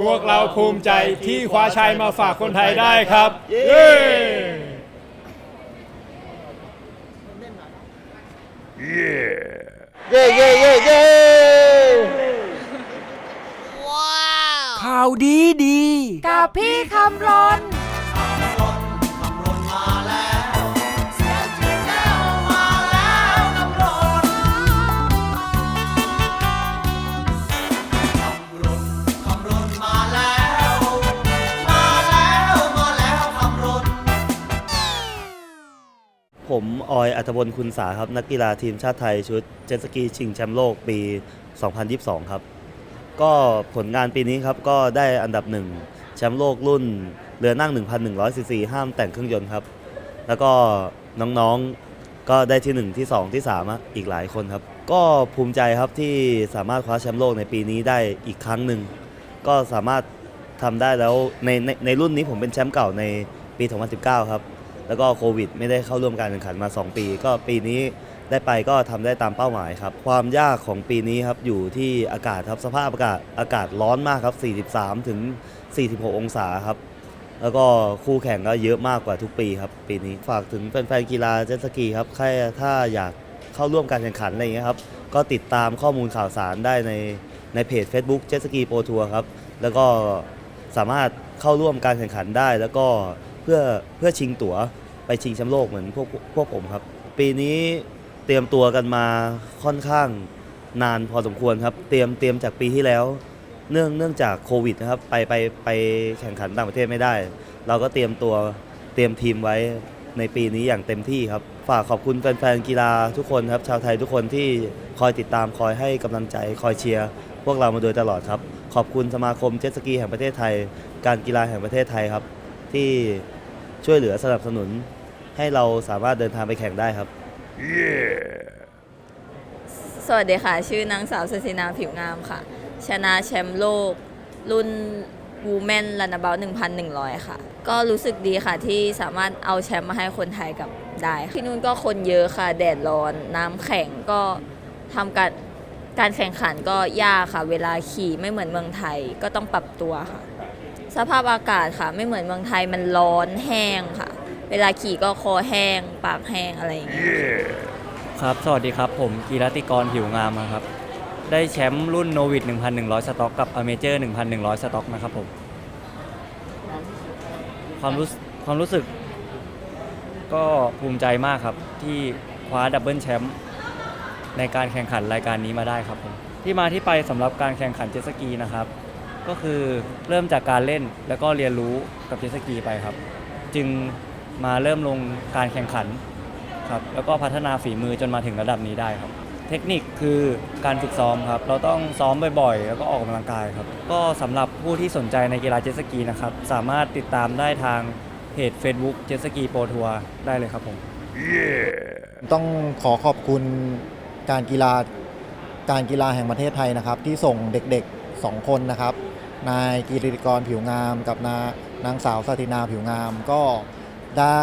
พวกเราภูมิใจที่คว้าชัยมาฝากคนไทยได้ครับ เย้เย่เย่เย่เย่ข่าวดีดี กับพี่คำรน ผม ออย อัธพลคุณสาครับ นักกีฬาทีมชาติไทยชุดเจ็ตสกีชิงแชมป์โลกปี 2022 ครับ ก็ผลงานปีนี้ครับ ก็ได้อันดับหนึ่งแชมป์โลกรุ่น เรือนั่ง 1,100ซีซีห้ามแต่งเครื่องยนต์ครับ แล้วก็น้องๆก็ได้ที่ 1 ที่ 2 ที่ 3 อีกหลายคนครับ ก็ภูมิใจครับที่สามารถคว้าแชมป์โลกในปีนี้ได้อีกครั้งหนึ่งก็สามารถทำได้แล้วในในในรุ่นนี้ผมเป็นแชมป์เก่าในปี 2019 ครับ แล้วก็โควิด ไม่ได้เข้าร่วมการแข่งขันมา 2 ปี ก็ปีนี้ได้ไปก็ทำได้ตามเป้าหมายครับ ความยากของปีนี้ครับอยู่ที่อากาศครับสภาพอากาศอากาศร้อนมากครับ 43 ถึง 46 องศาครับ แล้วก็คู่แข่งก็เยอะมากกว่าทุกปีครับ ปีนี้ฝากถึงแฟนๆกีฬาเจ็ตสกีครับใครถ้าอยากเข้าร่วมการแข่งขันอะไรอย่างเงี้ยครับ ก็ติดตามข้อมูลข่าวสารได้ในในเพจ Facebook เจ็ตสกีโปรทัวร์ครับ แล้วก็สามารถเข้าร่วมการแข่งขันได้แล้วก็ พื่อเพื่อชิงตั๋วไปชิงแชมป์โลกเหมือนพวกพวกผมครับ ปีนี้เตรียมตัวกันมาค่อนข้างนานพอสมควรครับ เตรียมเตรียมจากปีที่แล้ว เนื่องเนื่องจากโควิดนะครับไปไปไปแข่งขันต่างประเทศไม่ได้ เราก็เตรียมตัวเตรียมทีมไว้ในปีนี้อย่างเต็มที่ครับ ฝากขอบคุณแฟนๆกีฬาทุกคนครับ ชาวไทยทุกคนที่คอยติดตามคอยให้กำลังใจคอยเชียร์พวกเรามาโดยตลอดครับ ขอบคุณสมาคมเจ็ตสกีแห่งประเทศไทย การกีฬาแห่งประเทศไทยครับ ที่ ช่วยเหลือสนับสนุน ให้เราสามารถเดินทางไปแข่งได้ครับ สวัสดีค่ะ ชื่อนางสาวสศินาผิวงามค่ะ ชนะแชมป์โลก รุ่นวูแมนรันเบล1,100 ค่ะ ก็รู้สึกดีค่ะที่สามารถเอาแชมป์มาให้คนไทยกับได้ที่นู่นก็คนเยอะค่ะ แดดร้อน น้ำแข็งก็ทำการการแข่งขันก็ยากค่ะ เวลาขี่ไม่เหมือนเมืองไทยก็ต้องปรับตัวค่ะ สภาพอากาศค่ะ ไม่เหมือนเมืองไทยมันร้อนแห้งค่ะ เวลาขี่ก็คอแห้ง ปากแห้งอะไรอย่างเงี้ยครับ สวัสดีครับ ผมกีรติกรผิวงามครับ ได้แชมป์รุ่นโนวิด1,100 สต็อกกับอเมเจอร์1,100 สต็อกนะครับผม ความรู้สึกความรู้สึก ก็ภูมิใจมากครับ ที่คว้าดับเบิลแชมป์ในการแข่งขันรายการนี้มาได้ครับผมที่มาที่ไปสำหรับการแข่งขันเจ็ตสกีนะครับ ก็คือเริ่มจากการเล่นแล้วก็เรียนรู้กับเจตสกีไปครับ จึงมาเริ่มลงการแข่งขันครับแล้วก็พัฒนาฝีมือจนมาถึงระดับนี้ได้ครับ เทคนิคคือการฝึกซ้อมครับ เราต้องซ้อมบ่อยๆ แล้วก็ออกกำลังกายครับ ก็สำหรับผู้ที่สนใจในกีฬาเจตสกีนะครับสามารถติดตามได้ทางเพจ Facebook เจตสกีโปรทัวร์ได้เลยครับผม ต้องขอขอบคุณการกีฬาการกีฬาแห่งประเทศไทยนะครับ ที่ส่งเด็กๆ 2 คนนะครับ นายกีริกรผิวงาม กับนานางสาวสตินาผิวงาม ก็ได้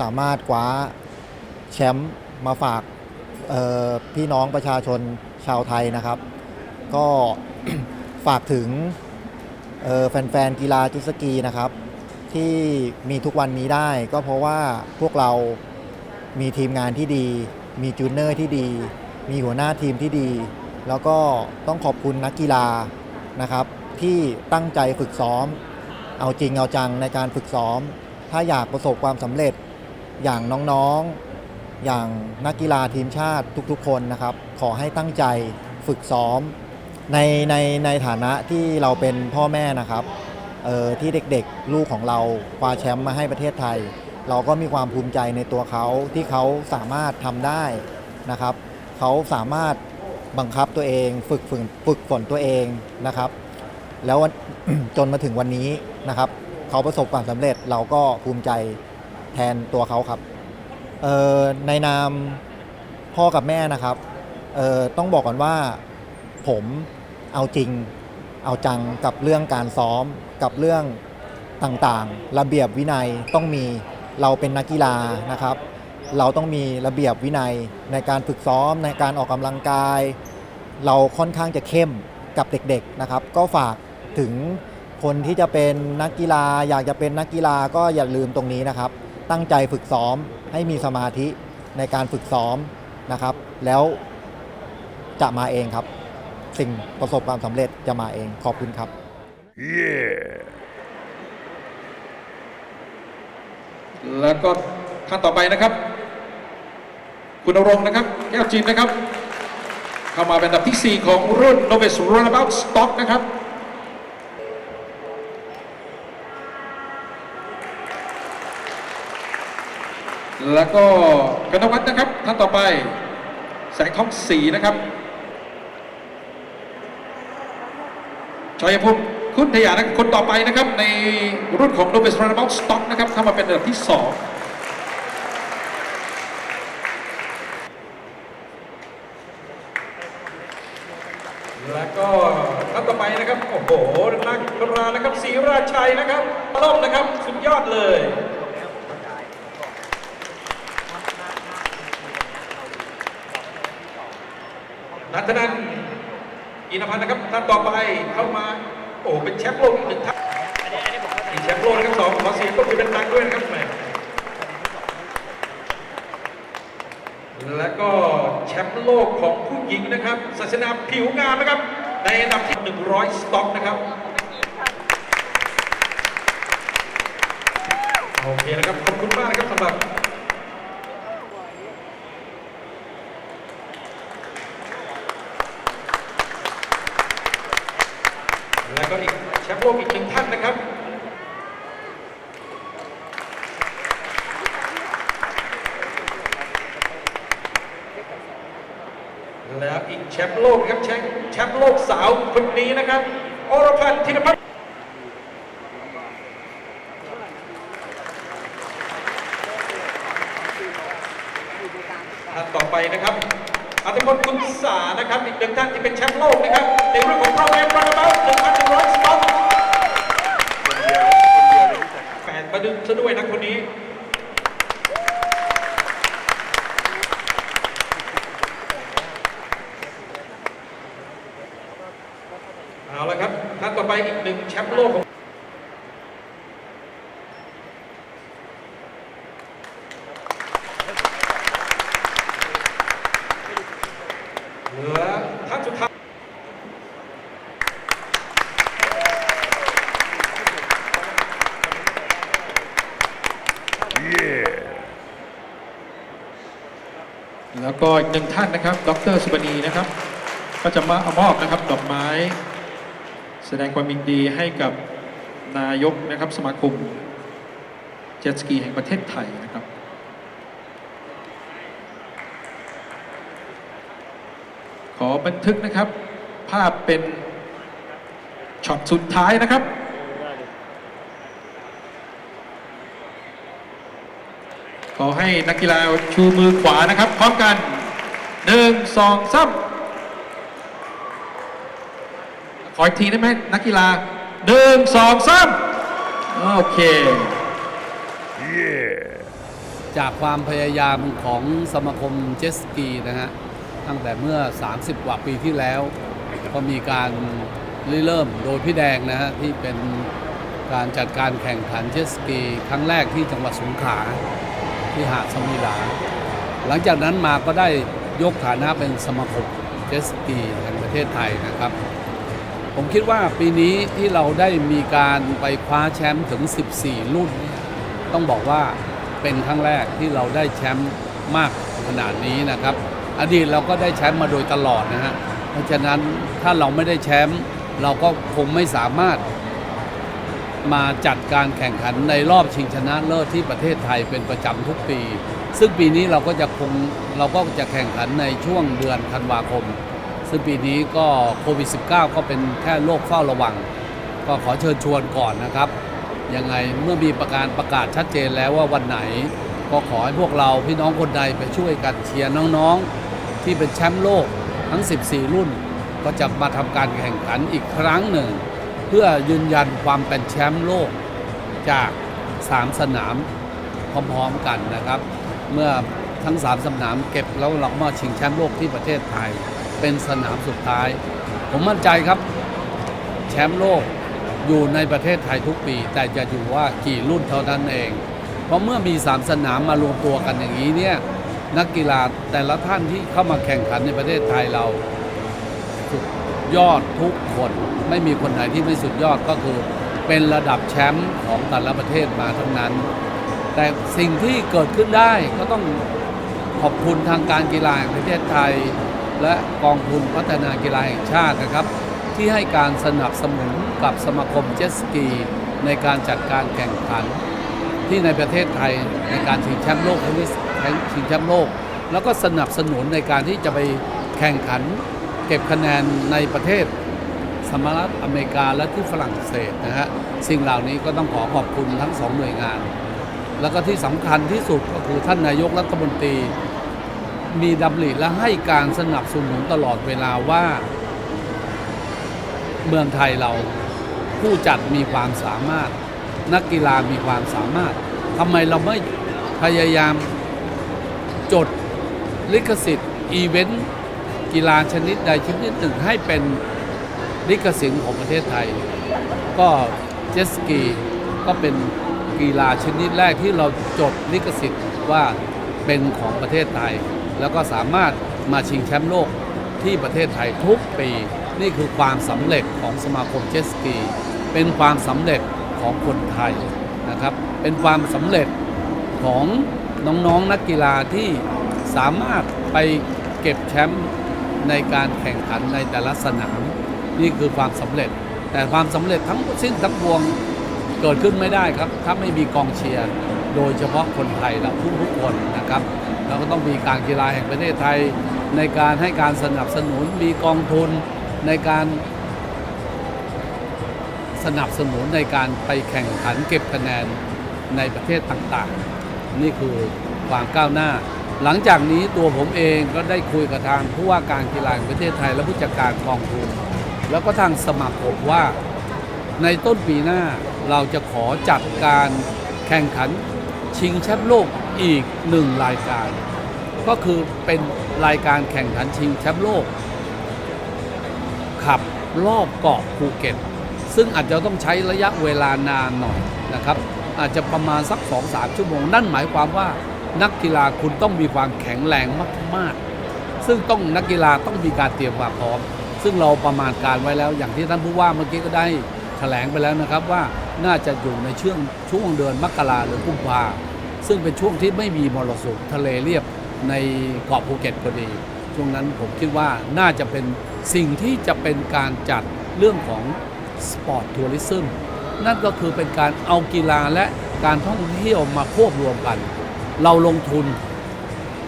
สามารถคว้าแชมป์มาฝากพี่น้องประชาชนชาวไทยนะครับ ก็ฝากถึงแฟนๆกีฬาจิสกีนะครับ ที่มีทุกวันนี้ได้ก็เพราะว่าพวกเรามีทีมงานที่ดี มีจูเนอร์ที่ดี มีหัวหน้าทีมที่ดี แล้วก็ต้องขอบคุณนักกีฬานะครับ ที่ตั้งใจฝึกซ้อม เอาจริงเอาจังในการฝึกซ้อม ถ้าอยากประสบความสำเร็จอย่างน้องๆ อย่างนักกีฬาทีมชาติทุกๆ คนนะครับ ขอให้ตั้งใจฝึกซ้อม ในในในฐานะที่เราเป็นพ่อแม่นะครับเออที่เด็กๆ ลูกของเราคว้าแชมป์มาให้ประเทศไทย เราก็มีความภูมิใจในตัวเขาที่เขาสามารถทำได้นะครับ เขาสามารถบังคับตัวเอง ฝึกฝึกฝึกฝนตัวเองนะครับ แล้วจนมาถึงวันนี้นะครับเขาประสบความสำเร็จเราก็ภูมิใจแทนตัวเขาครับในนามพ่อกับแม่นะครับต้องบอกก่อนว่าผมเอาจริงเอาจังกับเรื่องการซ้อมกับเรื่องต่างๆ ระเบียบวินัยต้องมีเราเป็นนักกีฬานะครับ เราต้องมีระเบียบวินัยในการฝึกซ้อมในการออกกำลังกาย เราค่อนข้างจะเข้มกับเด็กๆนะครับ ก็ฝาก ถึงคนที่จะเป็นนักกีฬา อยากจะเป็นนักกีฬาก็อย่าลืมตรงนี้นะครับ ตั้งใจฝึกซ้อมให้มีสมาธิในการฝึกซ้อมนะครับ แล้วจะมาเองครับ สิ่งประสบความสำเร็จจะมาเองขอบคุณครับแล้วก็ท่านต่อไปนะครับ คุณณรงนะครับ แก้วจินนะครับ เข้ามาเป็นอันดับที่ 4 ของรุ่น Novice Runabout Stock นะครับ แล้วก็กนวัฒน์นะครับท่านต่อไป แสงทองศรีนะครับชัยภูมิคุณทยานะคนต่อไปนะครับ ในรุ่นของ Novice Runabout Stock นะครับเข้ามาเป็นอันดับที่ 2แล้วก็ท่านต่อไปนะครับ โอ้โหนักกรานะครับศรีราชัยนะครับล่มนะครับ สุดยอดเลย นัทนันอินพันธ์นะครับ ท่านต่อไปเข้ามา โอ้เป็นแชมป์โลกอีกหนึ่งท่านมีแชมป์โลกนะครับสองขอเสียงก็คือเป็นตังด้วยนะครับแหมแล้วก็แชมป์โลกของผู้หญิงนะครับศาสนาผิวงามนะครับ ในอันดับที่ 100 สต็อกนะครับ โอเคนะครับ ขอบคุณมากนะครับสำหรับ แล้วก็อีกแชมป์โลกอีกหนึ่งท่านนะครับแล้วอีกแชมป์โลกครับแชมป์แชมป์โลกสาวคนนี้นะครับอรพันธ์ธินพัฒน์ท่านต่อไปนะครับอัตพลคุณสานะครับ อีกหนึ่งท่านที่เป็นแชมป์โลกนะครับ ในรุ่นของโปรแกรมรันบัล1,100สต็อกแฟนมาดึงซะด้วยนะคนนี้ เอาละครับ ท่านต่อไปอีกหนึ่งแชมป์โลกของเหลือท่านสุดท้ายแล้ว ก็อีกหนึ่งท่านนะครับ ดรสุบณีนะครับ ก็จะมาเอามอบนะครับดอกไม้ แสดงความยินดีให้กับนายกนะครับสมาคมเจ็ตสกีแห่งประเทศไทยนะครับขอบันทึกนะครับ ภาพเป็นช็อตสุดท้ายนะครับ อให้นักกีฬาชูมือขวานะครับ พร้อมกันหนึ่งสองสามขออีกทีได้ไหมนักกีฬาหนึ่งสองสามโอเค จากความพยายามของสมาคมเจสกีนะฮะ ตั้งแต่เมื่อ 30 กว่าปีที่แล้ว ก็มีการริเริ่มโดยพี่แดงนะฮะ ที่เป็นการจัดการแข่งขันเจสกี ครั้งแรกที่จังหวัดสงขลา ที่หาดสมิลา หลังจากนั้นมาก็ได้ยกฐานะเป็นสมาคมเจสกีแห่งประเทศไทยนะครับ ผมคิดว่าปีนี้ที่เราได้มีการไปคว้าแชมป์ถึง 14 รุ่น ต้องบอกว่าเป็นครั้งแรกที่เราได้แชมป์มากขนาดนี้นะครับ อดีตเราก็ได้แชมป์มาโดยตลอดนะฮะเพราะฉะนั้นถ้าเราไม่ได้แชมป์เราก็คงไม่สามารถ มาจัดการแข่งขันในรอบชิงชนะเลิศที่ประเทศไทยเป็นประจำทุกปี ซึ่งปีนี้เราก็จะคงเราก็จะแข่งขันในช่วงเดือนธันวาคม ซึ่งปีนี้ก็โควิด -19 ก็เป็นแค่โรคเฝ้าระวัง ก็ขอเชิญชวนก่อนนะครับ ยังไงเมื่อมีประการประกาศชัดเจนแล้วว่าวันไหน ก็ขอให้พวกเราพี่น้องคนใดไปช่วยกันเชียร์น้องๆ ที่เป็นแชมป์โลกทั้ง 14 รุ่น ก็จะมาทำการแข่งขันอีกครั้งหนึ่ง พื่อยืนยันความเป็นแชมป์โลกจาก 3 สนามพร้อมๆกันนะครับ เมื่อทั้ง 3 สนามเก็บแล้วเรามาชิงแชมป์โลกที่ประเทศไทย เป็นสนามสุดท้าย ผมมั่นใจครับ แชมป์โลกอยู่ในประเทศไทยทุกปี แต่จะอยู่ว่ากี่รุ่นเท่านั้นเอง เพราะเมื่อมีสามสนามมารวมตัวกันอย่างนี้เนี่ยนักกีฬาแต่ละท่านที่เข้ามาแข่งขันในประเทศไทยเรา ยอดทุกคน ไม่มีคนไหนที่ไม่สุดยอดก็คือเป็นระดับแชมป์ของแต่ละประเทศมาทั้งนั้น แต่สิ่งที่เกิดขึ้นได้ก็ต้องขอบคุณทางการกีฬาแห่งประเทศไทย และกองทุนพัฒนากีฬาแห่งชาตินะครับ ที่ให้การสนับสนุนกับสมาคมเจ็ตสกีในการจัดการแข่งขัน ที่ในประเทศไทยในการชิงแชมป์โลกเทนนิสชิงแชมป์โลก แล้วก็สนับสนุนในการที่จะไปแข่งขัน ก็บคะแนนในประเทศสหรัฐอเมริกาและที่ฝรั่งเศสนะฮะสิ่งเหล่านี้ก็ต้องขอขอบคุณทั้งสองหน่วยงาน แล้วก็ที่สำคัญที่สุดก็คือท่านนายกรัฐมนตรีมีดำริและให้การสนับสนุนตลอดเวลาว่า เมืองไทยเราผู้จัดมีความสามารถ นักกีฬามีความสามารถทำไมเราไม่พยายามจดลิขสิทธิ์อีเวนต์ กีฬาชนิดใดชนิดหนึ่งให้เป็นลิขสิทธิ์ของประเทศไทย ก็เจตสกีก็เป็นกีฬาชนิดแรกที่เราจดลิขสิทธิ์ว่าเป็นของประเทศไทย แล้วก็สามารถมาชิงแชมป์โลกที่ประเทศไทยทุกปี นี่คือความสำเร็จของสมาคมเจตสกี เป็นความสำเร็จของคนไทยนะครับ เป็นความสำเร็จของน้องๆนนักกีฬาที่สามารถไปเก็บแชมป์ ในการแข่งขันในแต่ละสนาม นี่คือความสำเร็จ แต่ความสำเร็จทั้งสิ้นทั้งปวงเกิดขึ้นไม่ได้ครับ ถ้าไม่มีกองเชียร์ โดยเฉพาะคนไทยเราทุกๆคนนะครับเราก็ต้องมีการกีฬาแห่งประเทศไทย ในการให้การสนับสนุนมีกองทุนในการสนับสนุนในการไปแข่งขันเก็บคะแนนในประเทศต่างๆ นี่คือความก้าวหน้า หลังจากนี้ตัวผมเองก็ได้คุยกับทางผู้ว่าการกีฬาแห่งประเทศไทย และผู้จัดการกองทุน แล้วก็ทางสมาคมว่าในต้นปีหน้าเราจะขอจัดการแข่งขันชิงแชมป์โลกอีกหนึ่งรายการ ก็คือเป็นรายการแข่งขันชิงแชมป์โลก ขับรอบเกาะภูเก็ต ซึ่งอาจจะต้องใช้ระยะเวลานานหน่อยนะครับ อาจจะประมาณสัก 2-3 ชั่วโมง นั่นหมายความว่า นักกีฬาคุณต้องมีความแข็งแรงมาก ๆ ซึ่งต้องนักกีฬาต้องมีการเตรียมความพร้อม ซึ่งเราประมาณการไว้แล้ว อย่างที่ท่านผู้ว่าเมื่อกี้ก็ได้แถลงไปแล้วนะครับว่าน่าจะอยู่ในช่วงช่วงเดือนมกราหรือกุมภาซึ่งเป็นช่วงที่ไม่มีมรสุมทะเลเรียบในเกาะภูเก็ตพอดี ช่วงนั้นผมคิดว่าน่าจะเป็นสิ่งที่จะเป็นการจัดเรื่องของสปอร์ตทัวริซึมนั่นก็คือเป็นการเอากีฬาและการท่องเที่ยวมาควบรวมกัน เราลงทุน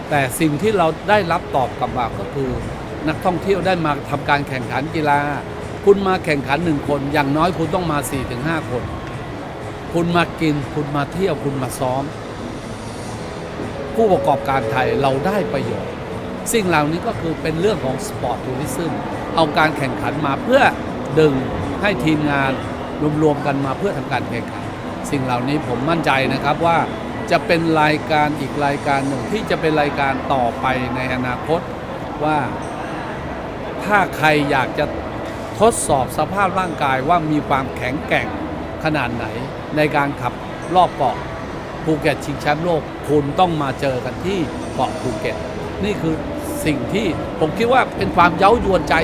แต่สิ่งที่เราได้รับตอบกลับมาก็คือ นักท่องเที่ยวได้มาทำการแข่งขันกีฬา คุณมาแข่งขันหนึ่งคน อย่างน้อยคุณต้องมา4-5คน คุณมากิน คุณมาเที่ยวคุณมาซ้อม ผู้ประกอบการไทยเราได้ประโยชน์สิ่งเหล่านี้ก็คือเป็นเรื่องของสปอร์ตทัวริซึมเอาการแข่งขันมาเพื่อดึงให้ทีมงานรวมๆกันมาเพื่อทำการแข่งขัน สิ่งเหล่านี้ผมมั่นใจนะครับว่า จะเป็นรายการอีกรายการหนึ่งที่จะเป็นรายการต่อไปในอนาคตว่าถ้าใครอยากจะทดสอบสภาพร่างกายว่ามีความแข็งแกร่งขนาดไหน ในการขับรอบเกาะภูเก็ตชิงแชมป์โลก คุณต้องมาเจอกันที่เกาะภูเก็ต นี่คือสิ่งที่ผมคิดว่าเป็นความเย้ายวนใจ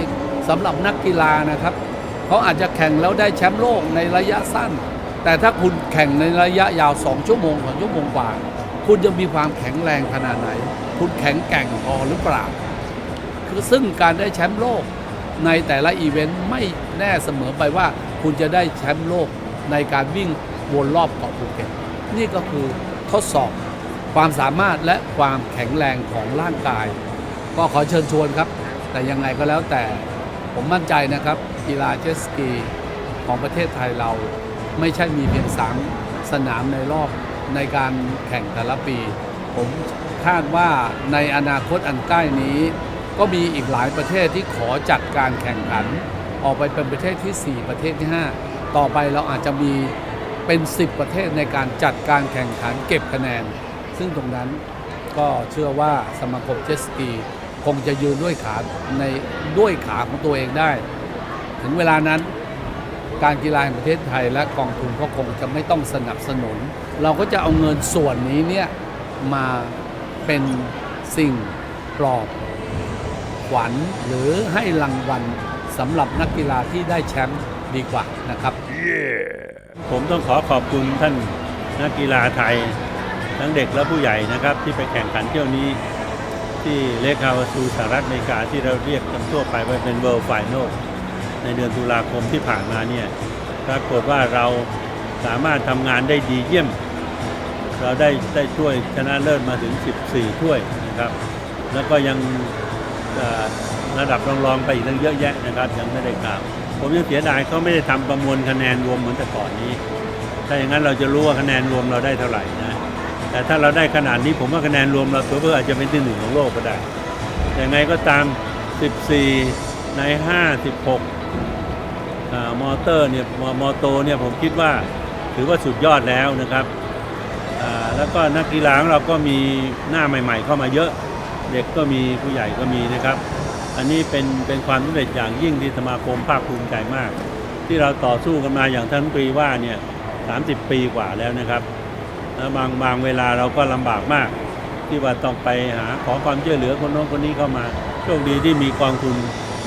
สำหรับนักกีฬานะครับ เขาอาจจะแข่งแล้วได้แชมป์โลกในระยะสั้น แต่ถ้าคุณแข่งในระยะยาว 2 ชั่วโมงสองชั่วโมงกว่า คุณจะมีความแข็งแรงขนาดไหน คุณแข็งแกร่งพอหรือเปล่า คือซึ่งการได้แชมป์โลกในแต่ละอีเวนต์ไม่แน่เสมอไปว่า คุณจะได้แชมป์โลกในการวิ่งวนรอบเกาะภูเก็ตนี่ก็คือทดสอบความสามารถและความแข็งแรงของร่างกาย ก็ขอเชิญชวนครับ แต่ยังไงก็แล้วแต่ผมมั่นใจนะครับ กีฬาเจตสกีของประเทศไทยเรา ไม่ใช่มีเพียงสามสนามในรอบในการแข่งแต่ละปี ผมคาดว่าในอนาคตอันใกล้นี้ ก็มีอีกหลายประเทศที่ขอจัดการแข่งขัน ออกไปเป็นประเทศที่ 4 ประเทศที่ 5 ต่อไปเราอาจจะมีเป็น 10 ประเทศในการจัดการแข่งขันเก็บคะแนน ซึ่งตรงนั้นก็เชื่อว่าสมาคมเจสกีคงจะยืนด้วยขาในด้วยขาของตัวเองได้ ถึงเวลานั้น การกีฬาแห่งประเทศไทยและกองทุนก็คงจะไม่ต้องสนับสนุน เราก็จะเอาเงินส่วนนี้เนี่ยมาเป็นสิ่งปลอบขวัญหรือให้รางวัลสำหรับนักกีฬาที่ได้แชมป์ดีกว่านะครับผมต้องขอขอบคุณท่านนักกีฬาไทย ทั้งเด็กและผู้ใหญ่นะครับ ที่ไปแข่งขันเที่ยวนี้ ที่เลคาวาซูสหรัฐอเมริกาที่เราเรียกกันทั่วไปว่าเป็นเวิลด์ไฟน a ล ในเดือนตุลาคมที่ผ่านมาเนี่ยปรากฏว่าเราสามารถทำงานได้ดีเยี่ยม เราได้ได้ถ้วยชนะเลิศมาถึง 14 ถ้วยนะครับ แล้วก็ยังระดับรองๆไปอีกตั้งเยอะแยะนะครับ ยังไม่ได้กล่าว ผมยังเสียดายเขาไม่ได้ทำประมวลคะแนนรวมเหมือนแต่ก่อนนี้ ถ้าอย่างนั้นเราจะรู้ว่าคะแนนรวมเราได้เท่าไหร่นะแต่ถ้าเราได้ขนาดนี้ผมว่าคะแนนรวมเราเพื่ออาจจะเป็นที่หนึ่งของโลกก็ได้ยังไงก็ตาม 14 ใน 56 มอเตอร์เนี่ยมมอโตเนี่ยผมคิดว่าถือว่าสุดยอดแล้วนะครับแล้วก็นักกีฬาของเราก็มีหน้าใหม่ ๆ เข้ามาเยอะ เด็กก็มีผู้ใหญ่ก็มีนะครับ อันนี้เป็นเป็นความสำเร็จอย่างยิ่งที่สมาคมภาคภูมิใจมาก ที่เราต่อสู้กันมาอย่างท่านรัฐมนตรีว่าเนี่ย30 ปีกว่าแล้วนะครับแล้วบางบางเวลาเราก็ลำบากมาก ที่ว่าต้องไปหาขอความช่วยเหลือคนโน้นคนนี้เข้ามาโชคดีที่มีกองทุน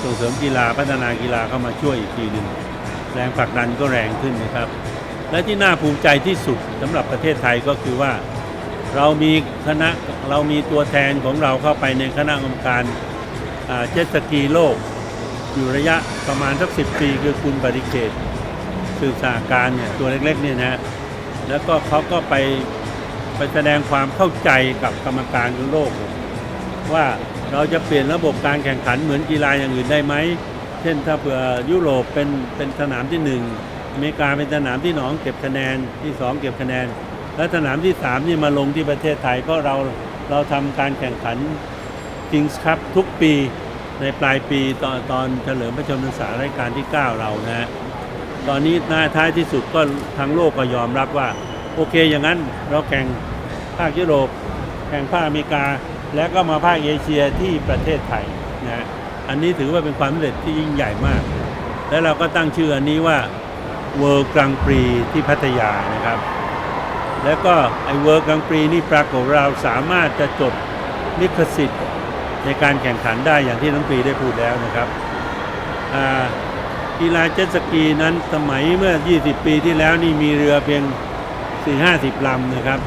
ส่งเสริมกีฬาพัฒนากีฬาเข้ามาช่วยอีกทีหนึ่งแรงผลักดันก็แรงขึ้นนะครับ และที่น่าภูมิใจที่สุดสำหรับประเทศไทยก็คือว่า เรามีคณะเรามีตัวแทนของเราเข้าไปในคณะกรรมการเจ็ตสกีโลก อยู่ระยะประมาณสักสิปีคือคุณบริเกตสื่อสาการเนี่ยตัวเล็กๆเนี่ยนะแล้วก็เขาก็ไปไปแสดงความเข้าใจกับกรรมการของโลก ว่า เราจะเปลี่ยนระบบการแข่งขันเหมือนกีฬาอย่างอื่นได้ไหม เช่นถ้าเผื่อยุโรปเป็นเป็นสนามที่หนึ่งอเมริกาเป็นสนามที่หนองเก็บคะแนนที่สองเก็บคะแนน และสนามที่สามนี่มาลงที่ประเทศไทยเพราะเราเราทำการแข่งขัน Kings Cup ทุกปีในปลายปีตอนตอนเฉลิมพระชนมพรรษารายการที่ 9 เรานะฮะตอนนี้หน้าท้ายที่สุดก็ทางโลกก็ยอมรับว่า โอเคอย่างนั้นเราแข่งภาคยุโรป แข่งภาคอเมริกา แล้วก็มาภาคเอเชียที่ประเทศไทยนะฮะอันนี้ถือว่าเป็นความสำเร็จที่ยิ่งใหญ่มาก และเราก็ตั้งชื่ออันนี้ว่า World Grand Prix ที่พัทยานะครับ แล้วก็ไอ้เวิร์กกังปรีนี่ปรากฏเราสามารถจะจดลิขสิทธิ์ในการแข่งขันได้อย่างที่น้องปรีได้พูดแล้วนะครับอ่ากีฬาเจ็ตสกีนั้นสมัยเมื่อ 20 ปีที่แล้วนี่มีเรือเพียง 4-50 ลำนะครับ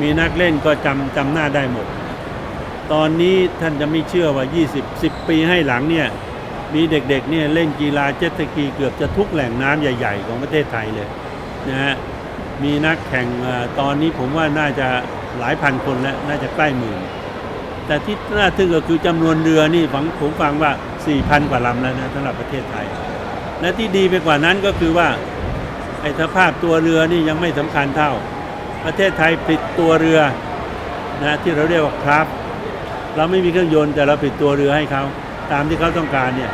มีนักเล่นก็จำจำหน้าได้หมด ตอนนี้ท่านจะไม่เชื่อว่า 20 10 ปีให้หลังเนี่ย มีเด็กๆเนี่ยเล่นกีฬาเจ็ตสกีเกือบจะทุกแหล่งน้ำใหญ่ ๆ ของประเทศไทยเลยนะฮะมีนักแข่งตอนนี้ผมว่าน่าจะหลายพันคนแล้ว น่าจะใกล้หมื่น แต่ที่น่าทึ่งก็คือจำนวนเรือนี่ฟังผมฟังว่า 4,000 กว่าลำแล้วนะสำหรับประเทศไทย และที่ดีไปกว่านั้นก็คือว่าไอ้สภาพตัวเรือนี่ยังไม่สำคัญเท่า ประเทศไทยผลิตตัวเรือนะที่เราเรียกว่าครับ เราไม่มีเครื่องยนต์แต่เราผลิตตัวเรือให้เขาตามที่เขาต้องการเนี่ย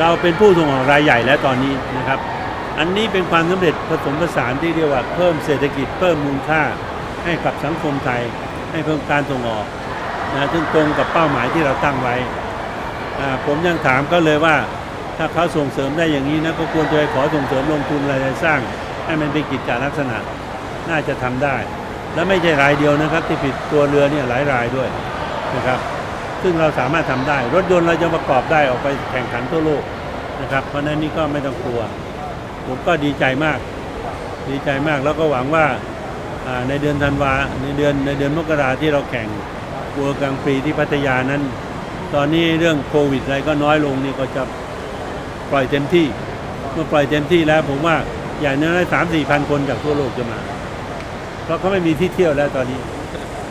เราเป็นผู้ส่งออกรายใหญ่แล้วตอนนี้นะครับ อันนี้เป็นความสำเร็จผสมผสานที่เรียกว่าเพิ่มเศรษฐกิจเพิ่มมูลค่าให้กับสังคมไทย ให้เพิ่มการส่งออกนะซึ่งตรงกับเป้าหมายที่เราตั้งไว้ผมยังถามเขาเลยว่าถ้าเขาส่งเสริมได้อย่างนี้นะก็ควรจะไปขอส่งเสริมลงทุนอะไรสร้าง ให้มันเป็นกิจการลักษณะน่าจะทำได้ และไม่ใช่รายเดียวนะครับ ที่ผิดตัวเรือเนี่ยหลายรายด้วยนะครับ ซึ่งเราสามารถทำได้ รถยนต์เราจะประกอบได้ออกไปแข่งขันทั่วโลกนะครับ เพราะนั้นนี่ก็ไม่ต้องกลัว ผมก็ดีใจมาก ดีใจมากแล้วก็หวังว่าในเดือนธันวาในเดือนในเดือนมกราที่เราแข่งบัวกลางปีที่พัทยานั้น ตอนนี้เรื่องโควิดอะไรก็น้อยลงนี่ก็จะปล่อยเต็มที่ เมื่อปล่อยเต็มที่แล้วผมว่าอย่างน้อยสามสี่พันคนจากทั่วโลกจะมา เพราะเขาไม่มีที่เที่ยวแล้วตอนนี้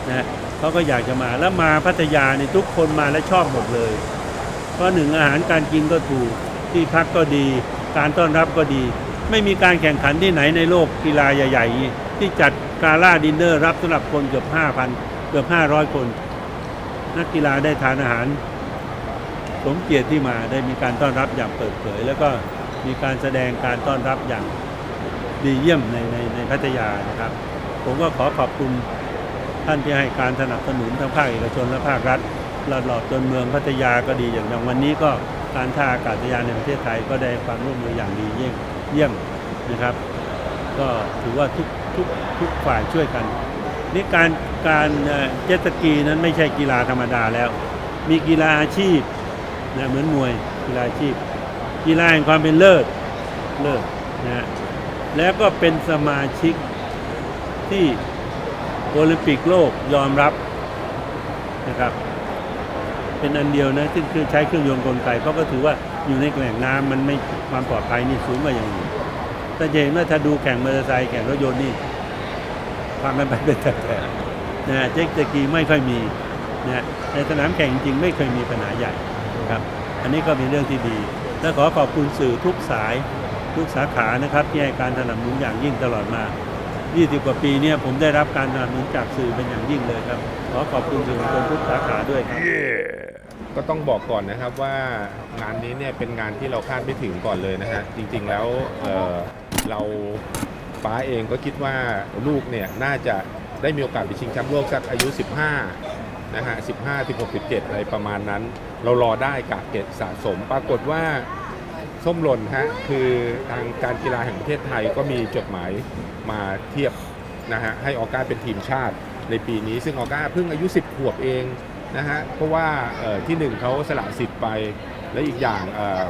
นะ เขาก็อยากจะมาแล้วมาพัทยาเนี่ยทุกคนมาและชอบหมดเลย เพราะหนึ่งอาหารการกินก็ถูกที่พักก็ดี การต้อนรับก็ดี ไม่มีการแข่งขันที่ไหนในโลกกีฬาใหญ่ ๆ ที่จัดกาล่าดินเนอร์รับสำหรับคนเกือบ 5,000 เกือบ 500 คน นักกีฬาได้ทานอาหารสมเกียรติที่มาได้มีการต้อนรับอย่างเปิดเผย แล้วก็มีการแสดงการต้อนรับอย่างดีเยี่ยมในในในพัทยานะครับ ผมก็ขอขอบคุณ ท่านที่ให้การสนับสนุนทั้งภาคเอกชนและภาครัฐตลอดจนเมืองพัทยาก็ดีอย่างอย่างวันนี้ก็การท่าอากาศยานในประเทศไทยก็ได้ความร่วมมืออย่างดีเยี่ยมเยี่ยมนะครับ ก็ถือว่าทุกทุกทุกฝ่ายช่วยกันนี่การการเอ่อเจ็ตสกีนั้นไม่ใช่กีฬาธรรมดาแล้ว มีกีฬาอาชีพนะเหมือนมวยกีฬาอาชีพ กีฬาแห่งความเป็นเลิศเลิศนะแล้วก็เป็นสมาชิกที่ โอลิมปิกโลกยอมรับนะครับ เป็นอันเดียวนะที่คือใช้เครื่องยนต์กลไกเพราะก็ถือว่าอยู่ในแหล่งน้ำมันไม่ความปลอดภัยนี่สูงกว่าอย่างอื่นแต่จะเห็นว่าถ้าดูแข่งมอเตอร์ไซค์แข่งรถยนต์นี่ฟังกันไปเป็นแต่แต่นะฮะเจ็กตสกีไม่ค่อยมีนะฮะในสนามแข่งจริงๆไม่เคยมีปัญหาใหญ่นะครับ อันนี้ก็เป็นเรื่องที่ดีและขอขอบคุณสื่อทุกสายทุกสาขานะครับ ที่ให้การสนับสนุนอย่างยิ่งตลอดมา 20 กว่าปีเนี่ยผมได้รับการสนับสนุนจากสื่อเป็นอย่างยิ่งเลยครับ ขอขอบคุณสื่อมวลชนทุกสาขาด้วยครับ ก็ต้องบอกก่อนนะครับว่างานนี้เนี่ยเป็นงานที่เราคาดไม่ถึงก่อนเลยนะฮะจริงๆแล้วเอ่อเราป้าเองก็คิดว่าลูกเนี่ยน่าจะได้มีโอกาสไปชิงแชมป์โลกสักอายุ 15นะฮะ15 16 17 อะไรประมาณนั้น เรารอได้กะเก็บสะสม ปรากฏว่า ส้มหล่นฮะคือทางการกีฬาแห่งประเทศไทยก็มีจดหมายมาเทียบนะฮะให้ออก้าเป็นทีมชาติในปีนี้ ซึ่งออก้าเพิ่งอายุ 10 ขวบเองนะฮะเพราะว่าที่หนึ่งเขาสละสิทธิ์ไปและอีกอย่างเอ่อ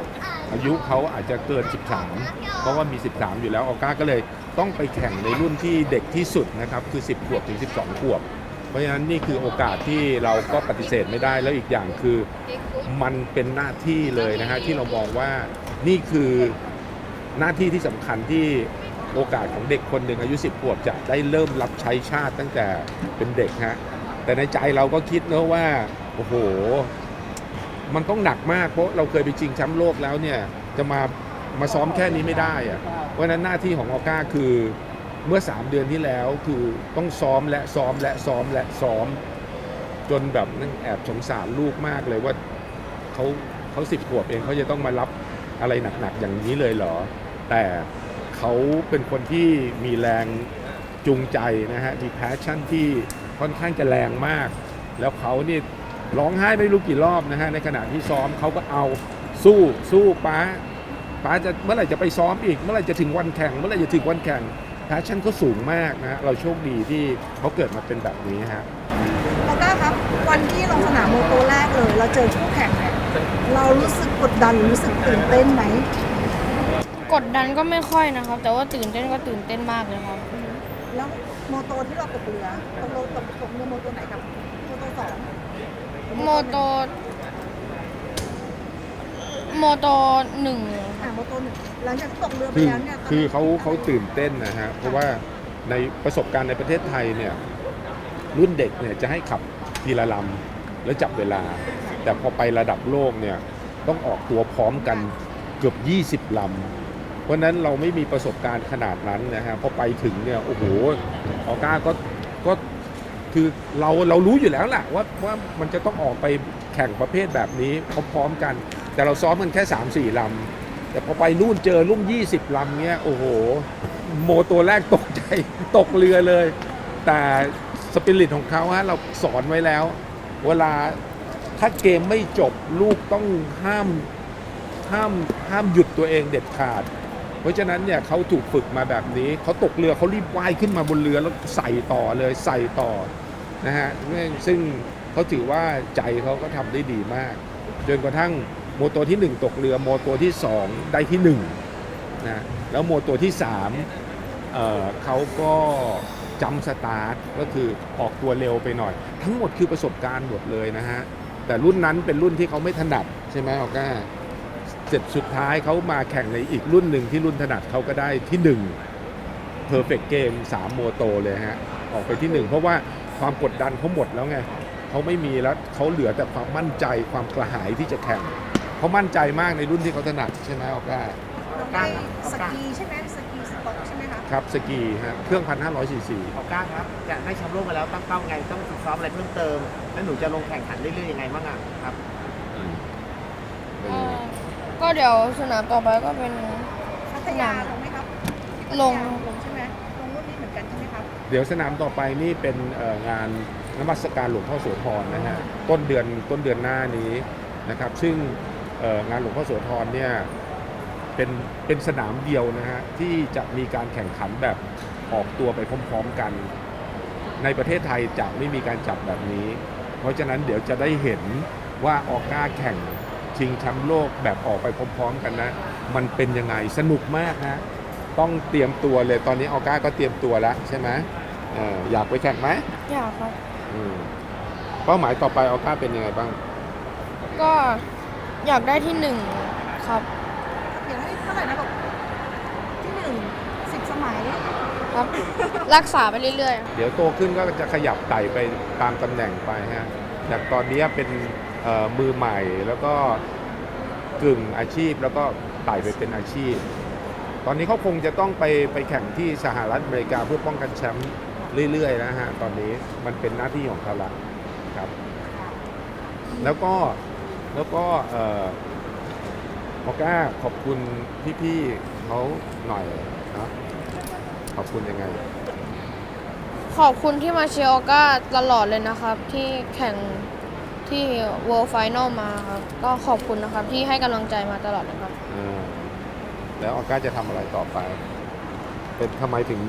อายุเขาอาจจะเกิน 13 เพราะว่ามี 13 อยู่แล้วออก้าก็เลยต้องไปแข่งในรุ่นที่เด็กที่สุดนะครับคือ 10 ขวบถึง 12 ขวบ เพราะฉะนั้นนี่คือโอกาสที่เราก็ปฏิเสธไม่ได้แล้วอีกอย่างคือมันเป็นหน้าที่เลยนะฮะที่เรามองว่า นี่คือหน้าที่ที่สำคัญที่โอกาสของเด็กคนหนึ่งอายุ 10ขวบจะได้เริ่มรับใช้ชาติตั้งแต่เป็นเด็กฮะแต่ในใจเราก็คิดนะว่า โอ้โห มันต้องหนักมากเพราะเราเคยไปชิงแชมป์โลกแล้วเนี่ย จะมามาซ้อมแค่นี้ไม่ได้อะเพราะฉะนั้นหน้าที่ของออก้าคือเมื่อ 3 เดือนที่แล้วคือต้องซ้อมและซ้อมและซ้อมและซ้อม จนแบบนั่งแอบสงสารลูกมากเลยว่าเขาเขาสิบขวบเองเขาจะต้องมารับ อะไรหนักๆอย่างนี้เลยเหรอ แต่เขาเป็นคนที่มีแรงจูงใจนะฮะ มีแพชชั่นที่ค่อนข้างจะแรงมาก แล้วเขานี่ร้องไห้ไม่รู้กี่รอบนะฮะ ในขณะที่ซ้อมเขาก็เอาสู้สู้ป้าป้าจะเมื่อไหร่จะไปซ้อมอีก เมื่อไหร่จะถึงวันแข่ง เมื่อไหร่จะถึงวันแข่งแพชชั่นเขาสูงมากนะฮะ เราโชคดีที่เขาเกิดมาเป็นแบบนี้ฮะ ก้าครับ วันที่ลงสนามโมโตแรกเลย เราเจอคู่แข่งเนี่ยเรารู้สึกกดดันหรือรู้สึกตื่นเต้นไหมกดดันก็ไม่ค่อยนะครับ แต่ว่าตื่นเต้นก็ตื่นเต้นมากเลยครับแล้วโมโตที่เราตกเรือตกลงตกตกเรือโมโตไหนครับโมโตสองโมโตโมโตหนึ่งอ่าโมโตหนึ่งหลังจากที่ตกเรือไปคือแล้วเนี่ยคือเขาเขาตื่นเต้นนะฮะ เพราะว่าในประสบการณ์ในประเทศไทยเนี่ย รุ่นเด็กเนี่ยจะให้ขับทีละลำแล้วจับเวลา แต่พอไประดับโลกเนี่ยต้องออกตัวพร้อมกันเกือบ 20ลำเพราะนั้นเราไม่มีประสบการณ์ขนาดนั้นนะฮะพอไปถึงเนี่ยโอ้โหออก้าก็ก็คือเราเรารู้อยู่แล้วแหละว่าว่ามันจะต้องออกไปแข่งประเภทแบบนี้พร้อมๆกัน แต่เราซ้อมกันแค่ 3-4ลำแต่พอไปนู่นเจอลุ่ม 20ลำเนี้ยโอ้โห โมตัวแรกตกใจตกเรือเลย แต่ สปิริตของเขาฮะเราสอนไว้แล้ว เวลาถ้าเกมไม่จบลูกต้องห้ามห้ามห้ามหยุดตัวเองเด็ดขาด เพราะฉะนั้นเนี่ยเขาถูกฝึกมาแบบนี้เขาตกเรือเขารีบว่ายขึ้นมาบนเรือแล้วใส่ต่อเลยใส่ต่อนะฮะซึ่งเขาถือว่าใจเขาก็ทำได้ดีมาก จนกระทั่งโมตัวที่ 1 ตกเรือโมตัวที่ 2 ได้ที่1นะแล้วโมตัวที่3เเขาก็ จำสตาร์ทก็คือออกตัวเร็วไปหน่อย ทั้งหมดคือประสบการณ์หมดเลยนะฮะ แต่รุ่นนั้นเป็นรุ่นที่เขาไม่ถนัดใช่ไหมออก้าเสร็จสุดท้ายเขามาแข่งในอีกรุ่นหนึ่งที่รุ่นถนัดเขาก็ได้ที่1 Perfect Game 3โมโตเลยฮะ ออกไปที่ 1 เพราะว่าความกดดันเขาหมดแล้วไงเขาไม่มีแล้วเขาเหลือแต่ความมั่นใจความกระหายที่จะแข่งเขามั่นใจมากในรุ่นที่เขาถนัดใช่ไหมออก้าไปสกีใช่ไหม คะครับสกีฮะเครื่อง1,500ซีซีออก้าครับจะได้แชมป์โลกมาแล้วตั้งเป้าไงต้องฝึกซ้อมอะไรเพิ่มเติม แล้วหนูจะลงแข่งขันเรื่อยๆยังไงบ้างอะครับเอ่อก็เดี๋ยวสนามต่อไปก็เป็น พัทยาลงไหมครับลง ลงใช่ไหมลงรุ่นนี้เหมือนกันใช่ไหมครับเดี๋ยวสนามต่อไปนี่เป็นเอ่องานนมัสการหลวงพ่อโสธรนะฮะต้นเดือนต้นเดือนหน้านี้นะครับซึ่งเอ่องานหลวงพ่อโสธรเนี่ย เป็นเป็นสนามเดียวนะฮะที่จะมีการแข่งขันแบบออกตัวไปพร้อมๆกัน ในประเทศไทยจะไม่มีการจัดแบบนี้ เพราะฉะนั้นเดี๋ยวจะได้เห็นว่าออก้าแข่งชิงแชมป์โลกแบบออกไปพร้อมๆกันนะ มันเป็นยังไงสนุกมากนะ ต้องเตรียมตัวเลยตอนนี้ออก้าก็เตรียมตัวแล้วใช่ไหมเอออยากไปแข่งไหมอยากครับอืมเป้าหมายต่อไปออก้าเป็นยังไงบ้าง ก็อยากได้ที่หนึ่งครับ อยากให้เท่าไหร่นะบอกที่หนึ่งสิบสมัย ครับ รักษาไปเรื่อยๆเดี๋ยวโตขึ้นก็จะขยับไต่ไปตามตำแหน่งไปฮะจากตอนนี้เป็นเอ่อมือใหม่แล้วก็กึ่งอาชีพแล้วก็ไต่ไปเป็นอาชีพ ตอนนี้เขาคงจะต้องไปไปแข่งที่สหรัฐอเมริกาเพื่อป้องกันแชมป์เรื่อยๆนะฮะตอนนี้มันเป็นหน้าที่ของเขาละครับ แล้วก็แล้วก็เอ่อมอก้าขอบคุณพี่ๆเขาหน่อย ขอบคุณยังไง ขอบคุณที่มาเชียร์ออก้าตลอดเลยนะครับ ที่แข่งที่ World Final มาครับ ก็ขอบคุณนะครับ ที่ให้กำลังใจมาตลอดนะครับ อ่าแล้วออก้าจะทำอะไรต่อไป เป็นทำไมถึง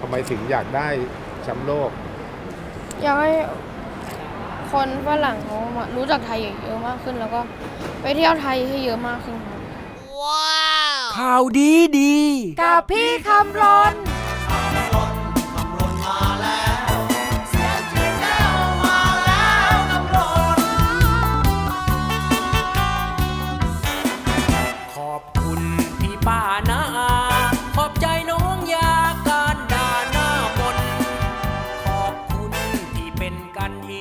ทำไมถึงอยากได้แชมป์โลก อยากให้คนฝรั่งเขามารู้จักไทยเยอะมากขึ้น แล้วก็ไปเที่ยวไทยให้เยอะมากขึ้นครับ ข่าวดีดี กับพี่คำรน